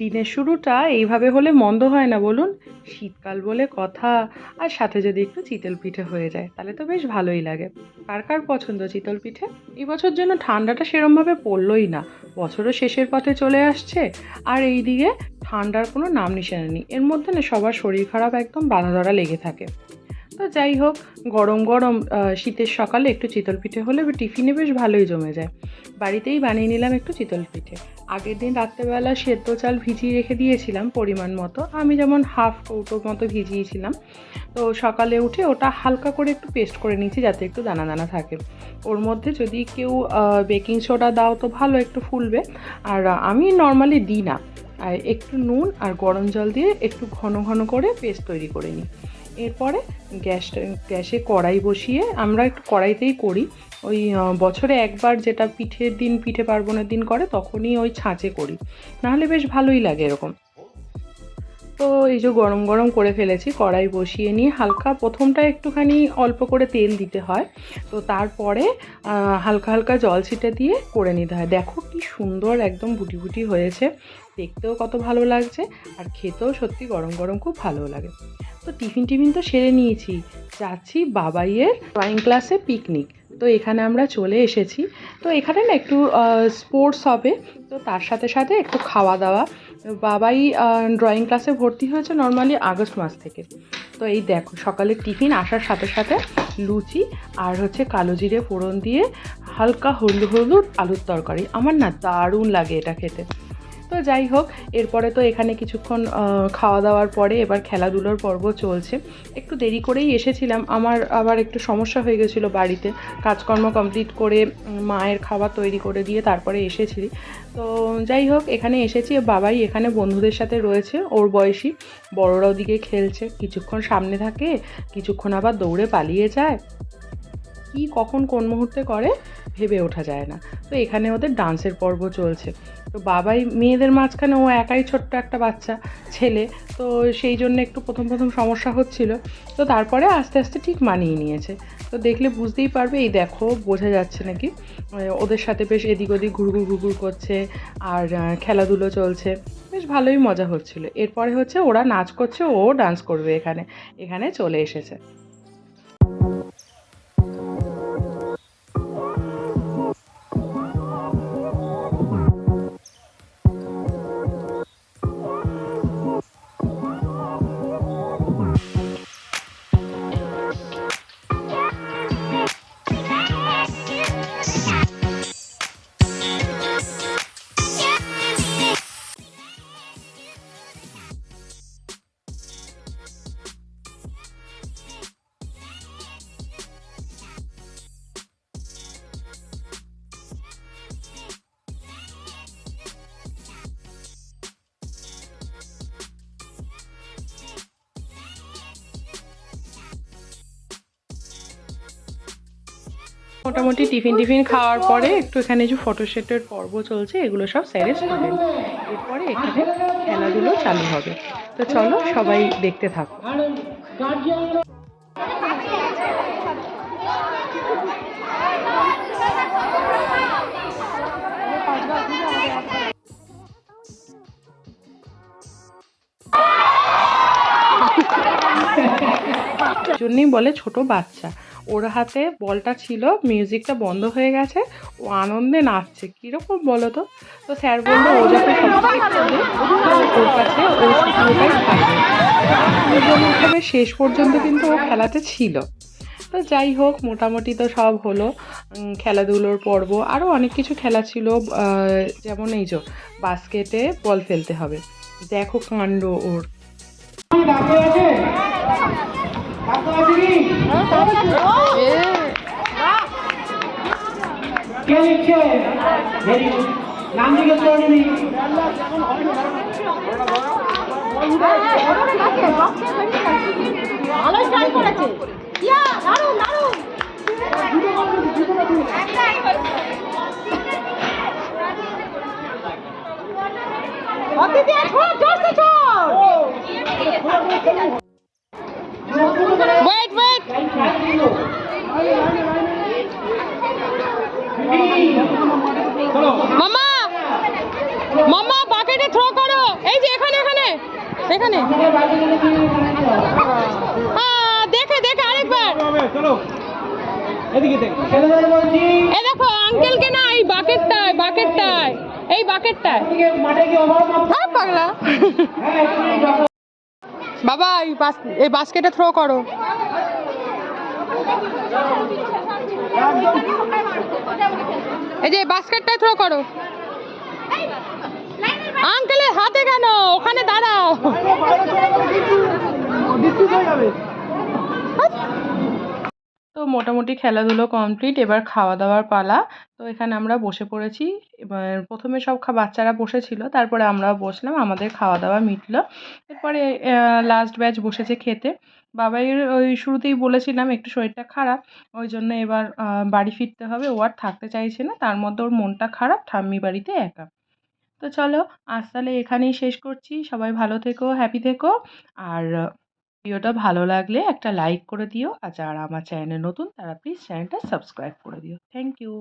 দিনের শুরুটা এইভাবে হলে মন্দ হয় না, বলুন। শীতকাল বলে কথা, আর সাথে যদি একটু চিতল পিঠে হয়ে যায়, তাহলে তো বেশ ভালোই লাগে। কার কার পছন্দ চিতল পিঠে? এবছর বছর যেন ঠান্ডাটা সেরমভাবে পড়লই না। বছরও শেষের পথে চলে আসছে, আর এই দিকে ঠান্ডার কোনো নাম নিশানা নেই। এর মধ্যে না সবার শরীর খারাপ একদম বাধা ধরা লেগে থাকে। তো যাই হোক, গরম গরম শীতের সকালে একটু চিতল পিঠে হলে টিফিনে বেশ ভালোই জমে যায়। বাড়িতেই বানিয়ে নিলাম একটু চিতল পিঠে আগের দিন রাত্রেবেলা সেদ্ধ চাল ভিজিয়ে রেখে দিয়েছিলাম পরিমাণ মতো। আমি যেমন হাফ কৌটোর মতো ভিজিয়েছিলাম। তো সকালে উঠে ওটা হালকা করে একটু পেস্ট করে নিয়েছি যাতে একটু দানা দানা থাকে। ওর মধ্যে যদি কেউ বেকিং সোডা দাও তো ভালো একটু ফুলবে। আর আমি নর্মালি দিই না। আর একটু নুন আর গরম জল দিয়ে একটু ঘন ঘন করে পেস্ট তৈরি করে নিই। এরপরে গ্যাসটা গ্যাসে কড়াই বসিয়ে আমরা একটু কড়াইতেই করি। ওই বছরে একবার যেটা পিঠের দিন, পিঠে পার্বণের দিন করে, তখনই ওই ছাঁচে করি। নাহলে বেশ ভালোই লাগে এরকম। তো এই যে গরম গরম করে ফেলেছি, কড়াই বসিয়ে নিয়ে হালকা প্রথমটা একটুখানি অল্প করে তেল দিতে হয়। তো তারপরে হালকা হালকা জল ছিটে দিয়ে করে নিতে হয়। দেখো কি সুন্দর একদম বুটি বুটি হয়েছে। দেখতেও কত ভালো লাগছে আর খেতেও সত্যি গরম গরম খুব ভালো লাগে। তো টিফিন টিফিন তো সেরে নিয়েছি। যাচ্ছি বাবাইয়ের ড্রয়িং ক্লাসে পিকনিক তো এখানে আমরা চলে এসেছি। তো এখানে না একটু স্পোর্টস হবে। তো তার সাথে সাথে একটু খাওয়া দাওয়া। বাবাই ড্রয়িং ক্লাসে ভর্তি হয়েছে নর্মালি আগস্ট মাস থেকে। তো এই দেখো, সকালে টিফিন আসার সাথে সাথে লুচি আর হচ্ছে কালো জিরে ফোড়ন দিয়ে হালকা হলুদ হলুদ আলুর তরকারি। আমার না দারুণ লাগে এটা খেতে। তো যাই হোক, এরপরে তো এখানে কিছুক্ষণ খাওয়া দাওয়ার পরে এবার খেলাধুলোর পর্ব চলছে। একটু দেরি করেই এসেছিলাম, আমার আবার একটু সমস্যা হয়ে গেছিল বাড়িতে। কাজকর্ম কমপ্লিট করে মায়ের খাবার তৈরি করে দিয়ে তারপরে এসেছি তো যাই হোক, এখানে এসেছি বাবাই এখানে বন্ধুদের সাথে রয়েছে, ওর বয়সী। বড়রা ওদিকে খেলছে, কিছুক্ষণ সামনে থাকে, কিছুক্ষণ আবার দৌড়ে পালিয়ে যায়। কি কখন কোন মুহূর্তে করে ভেবে ওঠা যায় না। তো এখানে ওদের ডান্সের পর্ব চলছে। তো বাবাই মেয়েদের মাঝখানে ও একাই ছোট্ট একটা বাচ্চা, ছেলে। তো সেই জন্য একটু প্রথম প্রথম সমস্যা হচ্ছিল। তো তারপরে আস্তে আস্তে ঠিক মানিয়ে নিয়েছে। তো দেখলে বুঝতেই পারবে, এই দেখো, বোঝা যাচ্ছে নাকি। ওদের সাথে বেশ এদিক ওদিক ঘুরঘুর ঘুরঘুর করছে আর খেলাধুলো চলছে। বেশ ভালোই মজা হচ্ছিল। এরপরে হচ্ছে ওরা নাচ করছে, ও ডান্স করবে এখানে। এখানে চলে এসেছে। মোটামুটি টিফিন টিফিন খাওয়ার পরে একটু এখানে যে ফটোশ্যুটের পর্ব চলছে, এগুলো সব স্যারে স্টুডেন্ট এরপরে এখানে খেলাধুলো চালু হবে। তো চলো সবাই দেখতে থাকো। জন্যই বলে ছোট বাচ্চা। ওর হাতে বলটা ছিল, মিউজিকটা বন্ধ হয়ে গেছে, ও আনন্দে নাচছে। কীরকম বলো তো? তো স্যার বলল, ও যখন ওর কাছে থাকবে শেষ পর্যন্ত কিন্তু ও খেলাতে ছিল। তো যাই হোক, মোটামুটি তো সব হলো। খেলাধুলোর পর্ব আরও অনেক কিছু খেলা ছিল। যেমন এই যে, বাস্কেটে বল ফেলতে হবে। দেখো কাণ্ড ওর। কে লিখছে ভেরি গুড নাম জিজ্ঞেস করে নিবি ভালোই ট্রাই করেছে ইয়া দারুণ দারুণ অতিথি ছোট, জোরসে ছোট ওয়েট ওয়েট মামা মামা বাকেটে বাস্কেটে থ্রো করো এই যে এখানে এখানে এখানে? আহ, দেখে দেখে আরেকবার। এদিকে দেখ আঙ্কেলকে না এই বাকেটটায় বাকেটটায় এই বাকেটটায়। হ্যাঁ পাগলা। হ্যাঁ বাবা এই বাস এই বাস্কেটে থ্রো করো। এই যে বাস্কেটটায় থ্রো করো। আঙ্কেলের হাতে কেন? ওখানে দাঁড়াও। তো মোটামুটি খেলাধুলো কমপ্লিট এবার খাওয়া দাওয়ার পালা। তো এখানে আমরা বসে পড়েছি। এবার প্রথমে সব বাচ্চারা বসেছিল, তারপরে আমরাও বসলাম, আমাদের খাওয়া দাওয়া মিটলো। এরপরে লাস্ট ব্যাচ বসেছে খেতে। বাবাইয়ের ওই শুরুতেই বলেছিলাম, একটু শরীরটা খারাপ, ওই জন্য এবার বাড়ি ফিরতে হবে। ও আর থাকতে চাইছে না, তার মধ্যে ওর মনটা খারাপ, ঠাম্মি বাড়িতে একা। তো চলো, আজ তাহলে এখানেই শেষ করছি। সবাই ভালো থেকো হ্যাপি থেকো। আর ভিডিওটা ভালো লাগলে একটা লাইক করে দিও। আর যারা আমার চ্যানেলে নতুন, তারা প্লিজ চ্যানেলটা সাবস্ক্রাইব করে দিও। Thank you